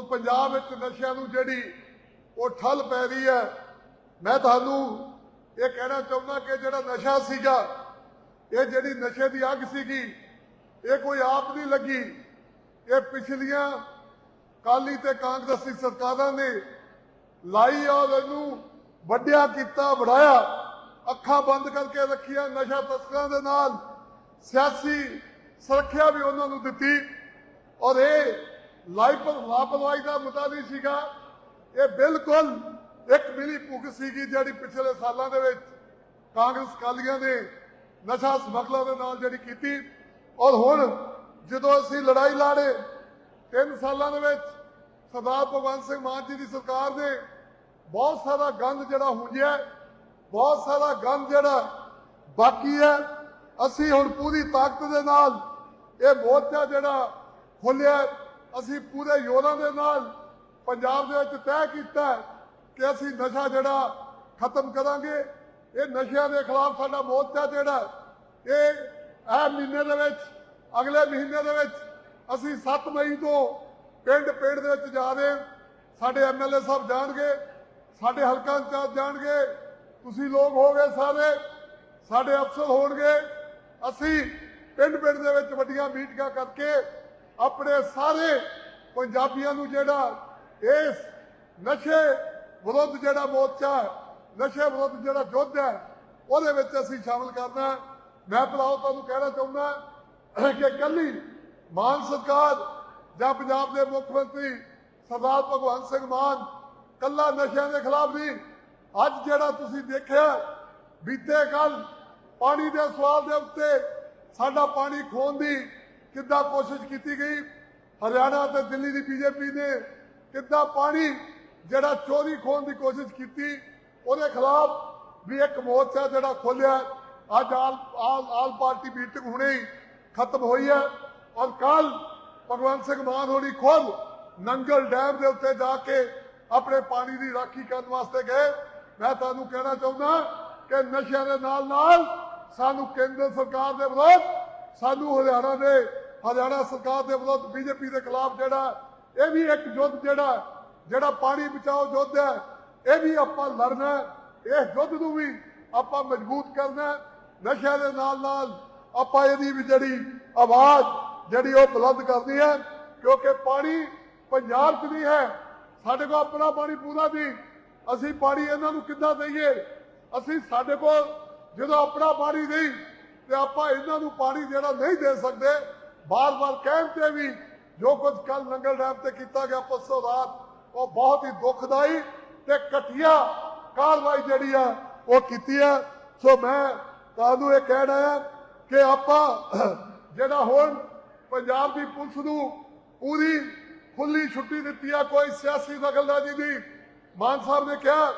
ਔਰ ਪੰਜਾਬ ਵਿੱਚ ਨਸ਼ਿਆਂ ਨੂੰ ਜਿਹੜੀ ਉਹ ਠੱਲ ਪੈ ਰਹੀ ਹੈ, ਮੈਂ ਤੁਹਾਨੂੰ ਇਹ ਕਹਿਣਾ ਚਾਹੁੰਦਾ ਕਿ ਜਿਹੜਾ ਨਸ਼ਾ ਸੀਗਾ, ਇਹ ਜਿਹੜੀ ਨਸ਼ੇ ਦੀ ਅੱਗ ਸੀਗੀ, ਇਹ ਕੋਈ ਆਪ ਨਹੀਂ ਲੱਗੀ। ਇਹ ਪਿਛਲੀਆਂ ਕਾਲੀ ਤੇ ਕਾਂਗਰਸੀ ਸਰਕਾਰਾਂ ਨੇ ਲਾਈ ਔਰ ਇਹਨੂੰ ਵੱਡਿਆ ਕੀਤਾ ਵੜਾਇਆ ਅੱਖਾਂ ਬੰਦ ਕਰਕੇ ਰੱਖੀਆਂ ਨਸ਼ਾ ਤਸਕਰਾਂ ਦੇ ਨਾਲ। ਸਿਆਸੀ ਸੁਰੱਖਿਆ ਵੀ ਉਹਨਾਂ ਨੂੰ ਦਿੱਤੀ। ਔਰ ਇਹ ਲਾਪਰਵਾਹੀ ਦਾ ਮੁੱਦਾ ਨਹੀਂ ਸੀਗਾ। ਇਹ ਬਿਲਕੁਲ ਇੱਕ ਮਿਲੀ ਭੁੱਖ ਸੀਗੀ ਜਿਹੜੀ ਪਿਛਲੇ ਸਾਲਾਂ ਦੇ ਵਿੱਚ ਕਾਂਗਰਸ ਕਾਲੀਆਂ ਨੇ ਨਸ਼ਾ ਸਮਗਲਰ ਦੇ ਨਾਲ ਜਿਹੜੀ ਕੀਤੀ। ਔਰ ਹੁਣ ਜਦੋਂ ਅਸੀਂ ਲੜਾਈ ਲਾੜੇ, ਤਿੰਨ ਸਾਲਾਂ ਦੇ ਵਿੱਚ ਸਰਦਾਰ ਭਗਵੰਤ ਸਿੰਘ ਮਾਨ ਜੀ ਦੀ ਸਰਕਾਰ ਨੇ ਬਹੁਤ ਸਾਰਾ ਗੰਦ ਜਿਹੜਾ ਹੁੰਜਿਆ ਬਹੁਤ ਸਾਰਾ ਗੰਦ ਜਿਹੜਾ ਬਾਕੀ ਹੈ। ਅਸੀਂ ਹੁਣ ਪੂਰੀ ਤਾਕਤ ਦੇ ਨਾਲ ਇਹ ਮੋਰਚਾ ਜਿਹੜਾ ਖੋਲਿਆ ਅਸੀਂ ਪੂਰੇ ਯੋਧਾਂ ਦੇ ਨਾਲ ਪੰਜਾਬ ਦੇ ਵਿੱਚ ਤੈਅ ਕੀਤਾ ਕਿ ਅਸੀਂ ਨਸ਼ਾ ਜਿਹੜਾ ਖਤਮ ਕਰਾਂਗੇ ਇਹ ਨਸ਼ਿਆਂ ਦੇ ਖਿਲਾਫ ਸਾਡਾ ਮੋਰਚਾ ਜਿਹੜਾ ਇਹ ਇਹ ਮਹੀਨੇ ਦੇ ਵਿੱਚ, ਅਗਲੇ ਮਹੀਨੇ ਦੇ ਵਿੱਚ ਅਸੀਂ 7 ਮਈ ਤੋਂ ਪਿੰਡ ਪਿੰਡ ਦੇ ਵਿੱਚ ਜਾ ਰਹੇ ਹਾਂ। ਸਾਡੇ ਐਮਐਲਏ ਸਾਹਿਬ ਜਾਣਗੇ, ਸਾਡੇ ਹਲਕਾ ਇੰਚਾਰਜ ਜਾਣਗੇ, ਤੁਸੀਂ ਲੋਕ ਹੋਗੇ ਸਾਰੇ, ਸਾਡੇ ਅਫਸਰ ਹੋਣਗੇ ਅਸੀਂ ਪਿੰਡ ਪਿੰਡ ਦੇ ਵਿੱਚ ਵੱਡੀਆਂ ਮੀਟਿੰਗਾਂ ਕਰਕੇ ਆਪਣੇ ਸਾਰੇ ਪੰਜਾਬੀਆਂ ਨੂੰ ਜਿਹੜਾ ਇਸ ਨਸ਼ੇ ਵਿਰੁੱਧ ਜਿਹੜਾ ਮੋਰਚਾ ਨਸ਼ੇ ਵਿਰੁੱਧ ਜਿਹੜਾ ਯੁੱਧ ਹੈ, ਉਹਦੇ ਵਿੱਚ ਅਸੀਂ ਸ਼ਾਮਲ ਕਰਨਾ ਮੈਂ ਭਰਾਓ ਤੁਹਾਨੂੰ ਕਹਿਣਾ ਚਾਹੁੰਦਾ ਕਿ ਕੱਲੀ ਮਾਨ ਸਰਕਾਰ ਜਾਂ ਪੰਜਾਬ ਦੇ ਮੁੱਖ ਮੰਤਰੀ ਸਰਦਾਰ ਭਗਵੰਤ ਸਿੰਘ ਮਾਨ ਕੱਲਾ ਨਸ਼ਿਆਂ ਦੇ ਖਿਲਾਫ ਨਹੀਂ। ਅੱਜ ਜਿਹੜਾ ਤੁਸੀਂ ਦੇਖਿਆ, ਬੀਤੇ ਕੱਲ ਪਾਣੀ ਦੇ ਸਵਾਲ ਦੇ ਉੱਤੇ ਸਾਡਾ ਪਾਣੀ ਖੋਣ ਦੀ ਕਿੱਦਾਂ ਕੋਸ਼ਿਸ਼ ਕੀਤੀ ਗਈ? ਹਰਿਆਣਾ ਤੇ ਦਿੱਲੀ ਦੀ ਬੀਜੇਪੀ ਨੇ ਕਿੱਦਾਂ ਪਾਣੀ, ਜਿਹੜਾ ਚੋਰੀ ਖੋਣ ਦੀ ਕੋਸ਼ਿਸ਼ ਕੀਤੀ, ਉਹਦੇ ਖਿਲਾਫ ਵੀ ਇੱਕ ਮੋਰਚਾ ਜਿਹੜਾ ਖੋਲਿਆ ਅੱਜ ਆਲ ਆਲ ਪਾਰਟੀ ਮੀਟਿੰਗ ਹੁਣੇ ਹੀ ਖਤਮ ਹੋਈ ਹੈ ਔਰ ਕੱਲ ਭਗਵੰਤ ਸਿੰਘ ਮਾਨ ਹੋਣੀ ਖੁਦ ਨੰਗਲ ਡੈਮ ਦੇ ਉੱਤੇ ਜਾ ਕੇ ਆਪਣੇ ਪਾਣੀ ਦੀ ਰਾਖੀ ਕਰਨ ਵਾਸਤੇ ਗਏ। ਮੈਂ ਤੁਹਾਨੂੰ ਕਹਿਣਾ ਚਾਹੁੰਦਾ ਕਿ ਨਸ਼ਿਆਂ ਦੇ ਨਾਲ ਨਾਲ ਸਾਨੂੰ ਕੇਂਦਰ ਸਰਕਾਰ ਦੇ ਵਿਰੁੱਧ, ਸਾਨੂੰ ਹਰਿਆਣਾ ਦੇ ਹਰਿਆਣਾ ਸਰਕਾਰ ਦੇ ਵਿਰੁੱਧ ਬੀਜੇਪੀ ਦੇ ਖਿਲਾਫ ਜਿਹੜਾ, ਇਹ ਵੀ ਇੱਕ ਯੁੱਧ ਜਿਹੜਾ ਜਿਹੜਾ ਪਾਣੀ ਬਚਾਓ ਯੁੱਧ ਹੈ, ਇਹ ਵੀ ਆਪਾਂ ਲੜਨਾ ਹੈ। ਯੁੱਧ ਨੂੰ ਵੀ ਆਪਾਂ ਮਜ਼ਬੂਤ ਕਰਨਾ ਨਸ਼ਿਆਂ ਦੇ ਨਾਲ ਨਾਲ ਆਪਾਂ ਇਹਦੀ ਵੀ ਜਿਹੜੀ ਆਵਾਜ਼ ਜਿਹੜੀ ਉਹ ਬੁਲੰਦ ਕਰਨੀ ਹੈ, ਕਿਉਂਕਿ ਪਾਣੀ ਪੰਜਾਬ 'ਚ ਨਹੀਂ ਹੈ, ਸਾਡੇ ਕੋਲ ਆਪਣਾ ਪਾਣੀ ਪੂਰਾ ਨਹੀਂ ਅਸੀਂ ਪਾਣੀ ਇਹਨਾਂ ਨੂੰ ਕਿੱਦਾਂ ਦਈਏ ਅਸੀਂ ਸਾਡੇ ਕੋਲ ਜਦੋਂ ਆਪਣਾ ਪਾਣੀ ਨਹੀਂ, ਤੇ ਆਪਾਂ ਇਹਨਾਂ ਨੂੰ ਪਾਣੀ ਜਿਹੜਾ ਨਹੀਂ ਦੇ ਸਕਦੇ ਬਾਰ-ਬਾਰ ਕਹਿਣ ਤੇ ਵੀ ਜੋ ਕੁਝ ਕੱਲ ਨੰਗਲ ਡੈਮ ਤੇ ਕੀਤਾ ਗਿਆ ਪਰਸੋਂ ਰਾਤ, ਉਹ ਬਹੁਤ ਹੀ ਦੁਖਦਾਈ ਤੇ ਘਟੀਆ ਕਾਰਵਾਈ ਜਿਹੜੀ ਆ, ਉਹ ਕੀਤੀ ਆ। ਸੋ ਮੈਂ ਤੁਹਾਨੂੰ ਇਹ ਕਹਿਣਾ ਹੈ ਕਿ ਆਪਾਂ ਜਿਹੜਾ ਹੁਣ ਪੰਜਾਬ ਦੀ ਪੁਲਿਸ ਨੂੰ ਪੂਰੀ ਖੁੱਲੀ ਛੁੱਟੀ ਦਿੱਤੀ ਆ, ਕੋਈ ਸਿਆਸੀ ਦਖਲਅੰਦਾਜ਼ੀ ਨਹੀਂ। ਮਾਨ ਸਾਹਿਬ ਨੇ ਕਿਹਾ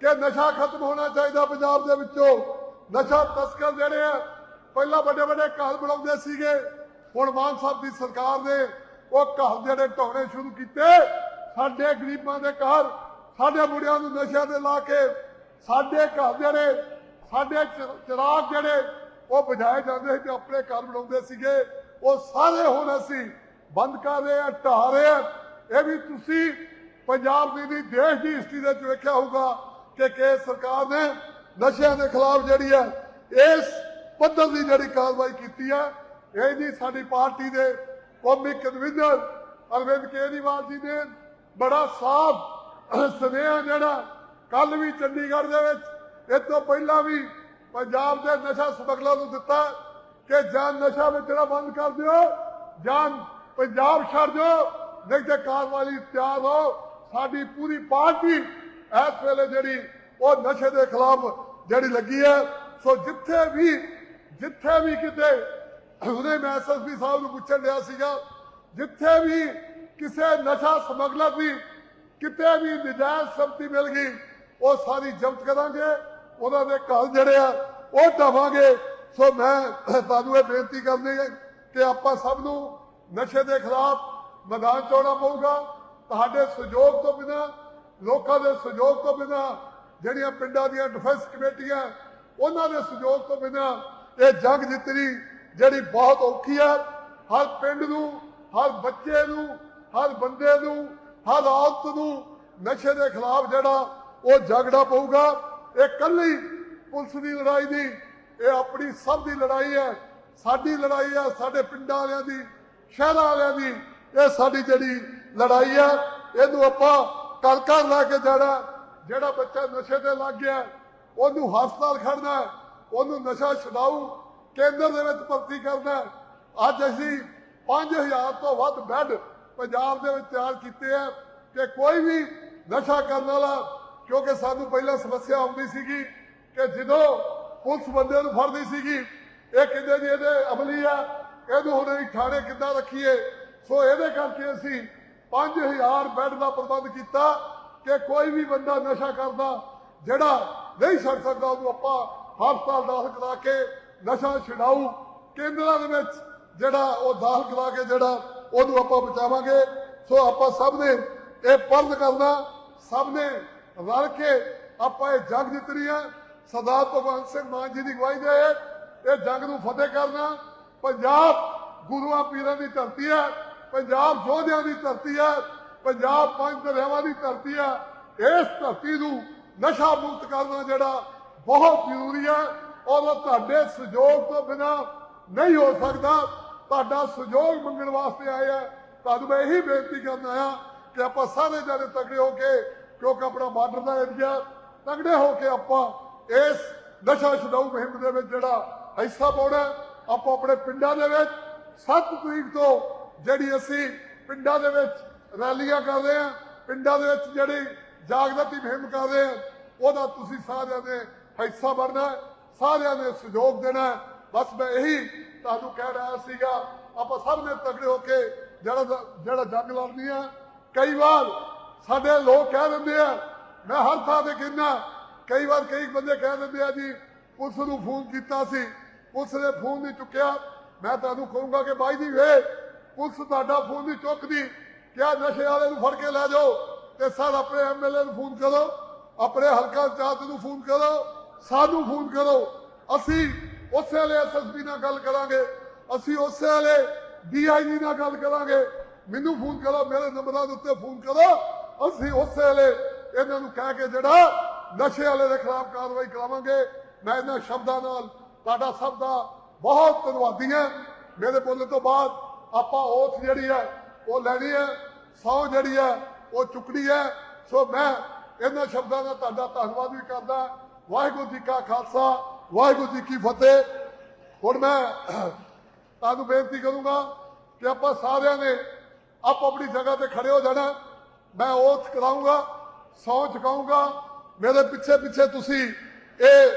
ਕਿ ਨਸ਼ਾ ਖਤਮ ਹੋਣਾ ਚਾਹੀਦਾ ਪੰਜਾਬ ਦੇ ਵਿੱਚੋਂ। ਨਸ਼ਾ ਤਸਕਰ ਜਿਹੜੇ ਆ, ਪਹਿਲਾਂ ਵੱਡੇ ਵੱਡੇ ਘਰ ਬਣਾਉਂਦੇ ਸੀਗੇ। ਹੁਣ ਮਾਨ ਸਾਹਿਬ ਦੀ ਸਰਕਾਰ ਨੇ ਉਹ ਘਰ ਜਿਹੜੇ ਢਾਉਣੇ ਸ਼ੁਰੂ ਕੀਤੇ, ਸਾਡੇ ਗਰੀਬਾਂ ਦੇ ਘਰ, ਸਾਡੇ ਮੁੰਡਿਆਂ ਨੂੰ ਨਸ਼ਿਆਂ ਦੇ ਲਾ ਕੇ, ਸਾਡੇ ਘਰ ਜਿਹੜੇ, ਸਾਡੇ ਚਿਰਾਗ ਜਿਹੜੇ, ਉਹ ਬੁਝਾਏ ਜਾਂਦੇ ਸੀ ਤੇ ਆਪਣੇ ਘਰ ਬਣਾਉਂਦੇ ਸੀਗੇ। ਉਹ ਸਾਰੇ ਹੁਣ ਅਸੀਂ ਬੰਦ ਕਰ ਰਹੇ ਆ ਢਾਹ ਰਹੇ ਆ ਇਹ ਵੀ ਤੁਸੀਂ ਪੰਜਾਬ ਦੀ ਨਹੀਂ, ਦੇਸ਼ ਦੀ ਹਿਸਟਰੀ ਦੇ ਵਿੱਚ ਵੇਖਿਆ ਹੋਊਗਾ ਕਿ ਕੇ ਸਰਕਾਰ ਨੇ ਨਸ਼ਿਆਂ ਦੇ ਖਿਲਾਫ ਜਿਹੜੀ ਹੈ, ਇਸ ਪੱਧਰ ਦੀ ਜਿਹੜੀ ਕਾਰਵਾਈ ਕੀਤੀ ਹੈ ਇਹ ਜੀ ਸਾਡੀ ਪਾਰਟੀ ਦੇ ਕੌਮੀ ਕਨਵੀਨਰ ਅਰਵਿੰਦ ਕੇਜਰੀਵਾਲ ਜੀ ਨੇ ਬੜਾ ਸਾਫ਼ ਸੁਨੇਹਾ ਜਿਹੜਾ ਕੱਲ ਵੀ ਚੰਡੀਗੜ੍ਹ ਦੇ ਵਿੱਚ, ਇਹ ਤੋਂ ਪਹਿਲਾਂ ਵੀ ਪੰਜਾਬ ਦੇ ਨਸ਼ਾ ਸਮਗਲਰ ਨੂੰ ਦਿੱਤਾ ਕਿ ਜਾਂ ਨਸ਼ਾ ਵੇਚਣਾ ਬੰਦ ਕਰ ਦਿਓ ਜਾਂ ਪੰਜਾਬ ਛੱਡ ਦਿਓ, ਨਹੀਂ ਤੇ ਕਾਰਵਾਈ ਤਿਆਰ ਹੋ ਸਾਡੀ ਪੂਰੀ ਪਾਰਟੀ ਇਸ ਵੇਲੇ ਜਿਹੜੀ ਉਹ ਨਸ਼ੇ ਦੇ ਖਿਲਾਫ ਜਿਹੜੀ ਲੱਗੀ ਹੈ, ਸੋ ਜਿੱਥੇ ਵੀ ਜਿੱਥੇ ਵੀ ਕਿਤੇ ਉਹਨੇ ਮੈਂ ਐਸਐਸਪੀ ਸਾਹਿਬ ਨੂੰ ਪੁੱਛਣ ਲਿਆ ਸੀਗਾ, ਜਿੱਥੇ ਵੀ ਕਿਸੇ ਨਸ਼ਾ ਸਮਗਲਰ ਦੀ ਕਿਤੇ ਵੀ ਨਜਾਇਜ਼ ਸੰਪਤੀ ਮਿਲ ਗਈ, ਉਹ ਸਾਰੀ ਜ਼ਬਤ ਕਰਾਂਗੇ, ਉਹਨਾਂ ਦੇ ਘਰ ਜਿਹੜੇ ਆ, ਉਹ ਢਾਵਾਂਗੇ। ਸੋ ਮੈਂ ਤੁਹਾਨੂੰ ਇਹ ਬੇਨਤੀ ਕਰਨੀ ਹੈ ਕਿ ਆਪਾਂ ਸਭ ਨੂੰ ਨਸ਼ੇ ਦੇ ਖਿਲਾਫ ਮੈਦਾਨ ਚੋਣਾ ਪਊਗਾ। ਤੁਹਾਡੇ ਸਹਿਯੋਗ ਤੋਂ ਬਿਨਾ, ਲੋਕਾਂ ਦੇ ਸਹਿਯੋਗ ਤੋਂ ਬਿਨਾ, ਜਿਹੜੀਆਂ ਪਿੰਡਾਂ ਦੀਆਂ ਡਿਫੈਂਸ ਕਮੇਟੀਆਂ, ਉਹਨਾਂ ਦੇ ਸਹਿਯੋਗ ਤੋਂ ਬਿਨਾ ਇਹ ਜੰਗ ਜਿੱਤਣੀ ਜਿਹੜੀ ਬਹੁਤ ਔਖੀ ਹੈ ਹਰ ਪਿੰਡ ਨੂੰ, ਹਰ ਬੱਚੇ ਨੂੰ, ਹਰ ਬੰਦੇ ਨੂੰ, ਹਰ ਔਰਤ ਨੂੰ ਨਸ਼ੇ ਦੇ ਖਿਲਾਫ ਜਿਹੜਾ ਉਹ ਜਾਗਣਾ ਪਊਗਾ, ਇਹ ਕੱਲੀ ਪੁਲਿਸ ਦੀ ਲੜਾਈ ਦੀ ਇਹ ਆਪਣੀ ਸਭ ਦੀ ਲੜਾਈ ਹੈ। ਸਾਡੀ ਲੜਾਈ ਹੈ, ਸਾਡੇ ਪਿੰਡਾਂ ਵਾਲਿਆਂ ਦੀ, ਸ਼ਹਿਰਾਂ ਵਾਲਿਆਂ ਦੀ, ਇਹ ਸਾਡੀ ਜਿਹੜੀ ਲੜਾਈ ਹੈ, ਇਹਨੂੰ ਆਪਾਂ ਕਰ ਕਰ ਲਾ ਕੇ ਜਾਣਾ, ਜਿਹੜਾ ਬੱਚਾ ਨਸ਼ੇ ਤੇ ਲੱਗ ਗਿਆ, ਉਹਨੂੰ ਹਸਪਤਾਲ ਖੜਨਾ ਉਹਨੂੰ ਨਸ਼ਾ ਛਡਾਊ ਕੇਂਦਰ ਦੇ ਵਿੱਚ ਭਰਤੀ ਕਰਨਾ ਅੱਜ ਅਸੀਂ 5000 ਤੋਂ ਵੱਧ ਬੈੱਡ ਪੰਜਾਬ ਦੇ ਵਿੱਚ ਤਿਆਰ ਕੀਤੇ ਆ ਕਿ ਕੋਈ ਵੀ ਨਸ਼ਾ ਕਰਨ ਵਾਲਾ, ਕਿਉਂਕਿ ਸਾਨੂੰ ਪਹਿਲਾਂ ਸਮੱਸਿਆ ਆਉਂਦੀ ਸੀਗੀ ਕਿ ਜਦੋਂ ਪੁਲਿਸ ਬੰਦੇ ਨੂੰ ਫੜਦੀ ਸੀਗੀ, ਇਹ ਕਹਿੰਦੇ ਜੀ ਇਹਦੇ ਅਮਲੀ ਆ, ਇਹਨੂੰ ਹੁਣ ਅਸੀਂ ਥਾਣੇ ਕਿੱਦਾਂ ਰੱਖੀਏ? ਸੋ ਇਹਦੇ ਕਰਕੇ ਅਸੀਂ 5000 ਬੈੱਡ ਦਾ ਪ੍ਰਬੰਧ ਕੀਤਾ ਕਿ ਕੋਈ ਵੀ ਬੰਦਾ ਨਸ਼ਾ ਕਰਦਾ, ਜਿਹੜਾ ਨਹੀਂ ਛੱਡ ਸਕਦਾ, ਉਹਨੂੰ ਆਪਾਂ ਹਸਪਤਾਲ ਦਾਖਲ ਕਰਾ ਕੇ ਨਸ਼ਾ ਛਡਾਊ ਕੇਂਦਰਾਂ ਦੇ ਵਿੱਚ ਜਿਹੜਾ ਉਹ ਦਾਖਲ ਕਰਾ ਕੇ ਜਿਹੜਾ ਉਹਨੂੰ ਆਪਾਂ ਬਚਾਵਾਂਗੇ ਸੋ ਆਪਾਂ ਸਭ ਨੇ ਇਹ ਪਰਦ ਕਰਨਾ, ਸਭ ਨੇ ਰਲ ਕੇ ਆਪਾਂ ਇਹ ਜੰਗ ਜਿੱਤਣੀ ਹੈ ਸਰਦਾਰ ਭਗਵੰਤ ਸਿੰਘ ਮਾਨ ਜੀ ਦੀ ਅਗਵਾਈ ਦੇ ਇਹ ਜੰਗ ਨੂੰ ਫਤਿਹ ਕਰਨਾ। ਪੰਜਾਬ ਗੁਰੂਆਂ ਪੀਰਾਂ ਦੀ ਧਰਤੀ ਹੈ ਪੰਜਾਬ ਯੋਧਿਆਂ ਦੀ ਧਰਤੀ ਹੈ ਪੰਜਾਬ ਪੰਜ ਦਰਿਆਵਾਂ ਦੀ ਧਰਤੀ ਹੈ ਇਸ ਧਰਤੀ ਨੂੰ ਨਸ਼ਾ ਮੁਕਤ ਕਰਨਾ ਜਿਹੜਾ ਬਹੁਤ ਜ਼ਰੂਰੀ ਹੈ ਔਰ ਉਹ ਤੁਹਾਡੇ ਸਹਿਯੋਗ ਤੋਂ ਬਿਨਾ ਨਹੀਂ ਹੋ ਸਕਦਾ। ਤੁਹਾਡਾ ਸਹਿਯੋਗ ਮੰਗਣ ਵਾਸਤੇ ਆਏ ਆ। ਤੁਹਾਨੂੰ ਮੈਂ ਇਹੀ ਬੇਨਤੀ ਕਰਨ ਆਇਆ ਕਿ ਆਪਾਂ ਸਾਰੇ ਜਣੇ ਤਗੜੇ ਹੋ ਕੇ, ਕਿਉਂਕਿ ਆਪਣਾ ਬਾਰਡਰ ਦਾ ਏਰੀਆ ਤਗੜੇ ਹੋ ਕੇ ਆਪਾਂ ਇਸ ਨਸ਼ਾ ਛਡਾਊ ਮੁਹਿੰਮ ਦੇ ਵਿੱਚ ਜਿਹੜਾ ਹਿੱਸਾ ਪਾਉਣਾ ਆਪਾਂ ਆਪਣੇ ਪਿੰਡਾਂ ਦੇ ਵਿੱਚ 7 ਤਰੀਕ ਤੋਂ ਜਿਹੜੀ ਅਸੀਂ ਪਿੰਡਾਂ ਦੇ ਵਿੱਚ ਰੈਲੀਆਂ ਕਰ ਰਹੇ ਹਾਂ, ਪਿੰਡਾਂ ਦੇ ਵਿੱਚ ਜਿਹੜੀ ਜਾਗਰਤੀ ਮੁਹਿੰਮ ਕਰ ਰਹੇ ਹਾਂ, ਉਹਦਾ ਤੁਸੀਂ ਸਾਰਿਆਂ ਨੇ ਹਿੱਸਾ ਬਣਨਾ ਸਾਰਿਆਂ ਨੇ ਸਹਿਯੋਗ ਦੇਣਾ ਬਸ ਮੈਂ ਇਹੀ ਤੁਹਾਨੂੰ ਕਹਿ ਰਿਹਾ ਸੀਗਾ, ਆਪਾਂ ਸਭ ਨੇ ਤਗੜੇ ਹੋ ਕੇ ਜਿਹੜਾ ਜਿਹੜਾ ਜੰਗ ਲੜਨੀ ਆ ਕਈ ਵਾਰ ਸਾਡੇ ਲੋਕ ਕਹਿ ਦਿੰਦੇ ਆ, ਮੈਂ ਹਰ ਥਾਂ ਤੇ ਕਹਿੰਦਾ, ਕਈ ਵਾਰ ਕਈ ਬੰਦੇ ਕਹਿ ਦਿੰਦੇ ਆ ਜੀ, ਪੁਲਿਸ ਨੂੰ ਫੋਨ ਕੀਤਾ ਸੀ, ਪੁਲਿਸ ਨੇ ਫੋਨ ਨਹੀਂ ਚੁੱਕਿਆ। ਮੈਂ ਤੁਹਾਨੂੰ ਕਹੂੰਗਾ ਕਿ ਬਾਈ ਜੀ ਵੇ ਪੁਲਿਸ ਤੁਹਾਡਾ ਫੋਨ ਨਹੀਂ ਚੁੱਕਦੀ, ਕਿਆ ਨਸ਼ੇ ਵਾਲੇ ਨੂੰ ਫੜ ਕੇ ਲੈ ਜਾਓ ਤੇ ਸਰ ਆਪਣੇ ਐਮਐਲਏ ਨੂੰ ਫੋਨ ਕਰੋ, ਆਪਣੇ ਹਲਕਾ ਚਾਹਤ ਨੂੰ ਫੋਨ ਕਰੋ। ਸਾਨੂੰ ਫੋਨ ਕਰੋ। ਅਸੀਂ ਉਸੇ ਵੇਲੇ ਐਸਐਸਪੀ ਨਾਲ ਗੱਲ ਕਰਾਂਗੇ। ਅਸੀਂ ਉਸੇ ਵੇਲੇ ਡੀਆਈਜੀ ਨਾਲ ਗੱਲ ਕਰਾਂਗੇ। ਮੈਨੂੰ ਫੋਨ ਕਰੋ, ਮੇਰੇ ਨੰਬਰਾਂ ਦੇ ਉੱਤੇ ਫੋਨ ਕਰੋ। ਅਸੀਂ ਉਸੇ ਵਾਲੇ ਇਹਨਾਂ ਨੂੰ ਕਹਿ ਕੇ ਜਿਹੜਾ ਨਸ਼ੇ ਵਾਲੇ ਦੇ ਖਿਲਾਫ ਕਾਰਵਾਈ ਕਰਾਵਾਂਗੇ। ਮੈਂ ਇਹਨਾਂ ਸ਼ਬਦਾਂ ਨਾਲ ਤੁਹਾਡਾ ਸਭ ਦਾ ਬਹੁਤ ਧੰਨਵਾਦੀ ਹਾਂ। ਮੇਰੇ ਬੋਲਣ ਤੋਂ ਬਾਅਦ ਆਪਾਂ oath ਜਿਹੜੀ ਹੈ, ਉਹ ਲੈਣੀ ਹੈ। ਸੌ ਜਿਹੜੀ ਹੈ, ਉਹ ਚੁੱਕਣੀ ਹੈ। ਸੋ ਮੈਂ ਇਹਨਾਂ ਸ਼ਬਦਾਂ ਦਾ ਤੁਹਾਡਾ ਧੰਨਵਾਦ ਵੀ ਕਰਦਾ। ਵਾਹਿਗੁਰੂ ਜੀ ਕਾ ਖਾਲਸਾ, ਵਾਹਿਗੁਰੂ ਜੀ ਕੀ ਫਤਿਹ। ਹੁਣ ਮੈਂ ਤੁਹਾਨੂੰ ਬੇਨਤੀ ਕਰੂੰਗਾ ਕਿ ਆਪਾਂ ਸਾਰਿਆਂ ਨੇ ਆਪ ਆਪਣੀ ਜਗ੍ਹਾ ਤੇ ਖੜੇ ਹੋ ਜਾਣਾ। ਮੈਂ ਓਥ ਕਰਾਉਂਗਾ ਸੌ ਚੁਕਾਉਂਗਾ ਮੇਰੇ ਪਿੱਛੇ ਪਿੱਛੇ ਤੁਸੀਂ ਇਹ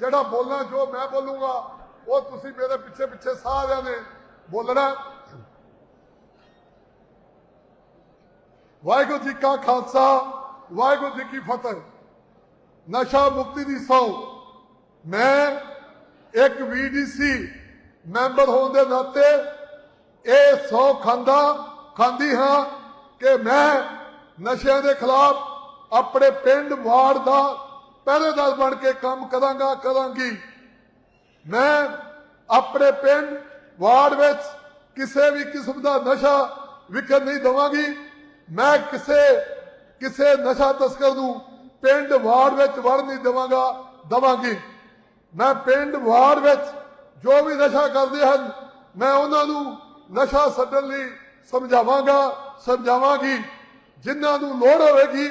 ਜਿਹੜਾ ਬੋਲਣਾ, ਜੋ ਮੈਂ ਬੋਲੂੰਗਾ, ਉਹ ਤੁਸੀਂ ਮੇਰੇ ਪਿੱਛੇ ਪਿੱਛੇ ਸਾਰਿਆਂ ਨੇ ਬੋਲਣਾ। ਵਾਹਿਗੁਰੂ ਜੀ ਕਾ ਖਾਲਸਾ, ਵਾਹਿਗੁਰੂ ਜੀ ਕੀ ਫਤਿਹ। ਨਸ਼ਾ ਮੁਕਤੀ ਦੀ ਸੌ। ਮੈਂ ਇੱਕ ਵੀਡੀਸੀ ਮੈਂਬਰ ਹੋਣ ਦੇ ਨਾਤੇ ਇਹ ਸੌ ਖਾਂਦਾ, ਖਾਂਦੀ ਹਾਂ ਕਿ ਮੈਂ ਨਸ਼ਿਆਂ ਦੇ ਖਿਲਾਫ ਆਪਣੇ ਪਿੰਡ ਵਾਰਡ ਦਾ ਪਹਿਰੇਦਾਰ ਬਣ ਕੇ ਕੰਮ ਕਰਾਂਗਾ, ਕਰਾਂਗੀ। ਮੈਂ ਆਪਣੇ ਪਿੰਡ ਵਾਰਡ ਵਿੱਚ ਕਿਸੇ ਵੀ ਕਿਸਮ ਦਾ ਨਸ਼ਾ ਵਿਕਣ ਨਹੀਂ ਦਵਾਂਗੀ। ਮੈਂ ਕਿਸੇ ਕਿਸੇ ਨਸ਼ਾ ਤਸਕਰ ਨੂੰ ਪਿੰਡ ਵਾਰਡ ਵਿੱਚ ਵੜ ਨਹੀਂ ਦੇਵਾਂਗਾ, ਦਵਾਂਗੀ। ਮੈਂ ਪਿੰਡ ਵਾਰਡ ਵਿੱਚ ਜੋ ਵੀ ਨਸ਼ਾ ਕਰਦੇ ਹਨ, ਮੈਂ ਉਹਨਾਂ ਨੂੰ ਨਸ਼ਾ ਛੱਡਣ ਲਈ ਸਮਝਾਵਾਂਗਾ, ਸਮਝਾਵਾਂਗੀ। ਜਿਨ੍ਹਾਂ ਨੂੰ ਲੋੜ ਹੋਵੇਗੀ,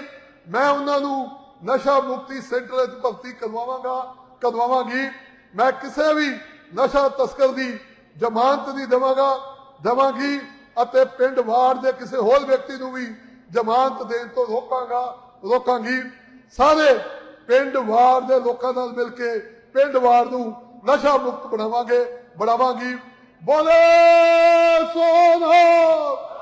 ਮੈਂ ਉਹਨਾਂ ਨੂੰ ਨਸ਼ਾ ਮੁਕਤੀ ਸੈਂਟਰ ਵਿੱਚ ਭਰਤੀ ਕਰਵਾਵਾਂਗਾ, ਕਰਵਾਵਾਂਗੀ। ਮੈਂ ਕਿਸੇ ਵੀ ਨਸ਼ਾ ਤਸਕਰ ਦੀ ਜ਼ਮਾਨਤ ਨਹੀਂ ਦੇਵਾਂਗਾ, ਦੇਵਾਂਗੀ ਅਤੇ ਪਿੰਡ ਵਾਰਡ ਦੇ ਕਿਸੇ ਹੋਰ ਵਿਅਕਤੀ ਨੂੰ ਵੀ ਜ਼ਮਾਨਤ ਦੇਣ ਤੋਂ ਰੋਕਾਂਗਾ, ਰੋਕਾਂਗੀ। ਸਾਰੇ ਪਿੰਡ ਵਾਰ ਦੇ ਲੋਕਾਂ ਨਾਲ ਮਿਲ ਕੇ ਪਿੰਡ ਵਾਰ ਨੂੰ ਨਸ਼ਾ ਮੁਕਤ ਬਣਾਵਾਂਗੇ, ਬਣਾਵਾਂਗੀ। ਬੋਲੇ ਸੋਨਾ!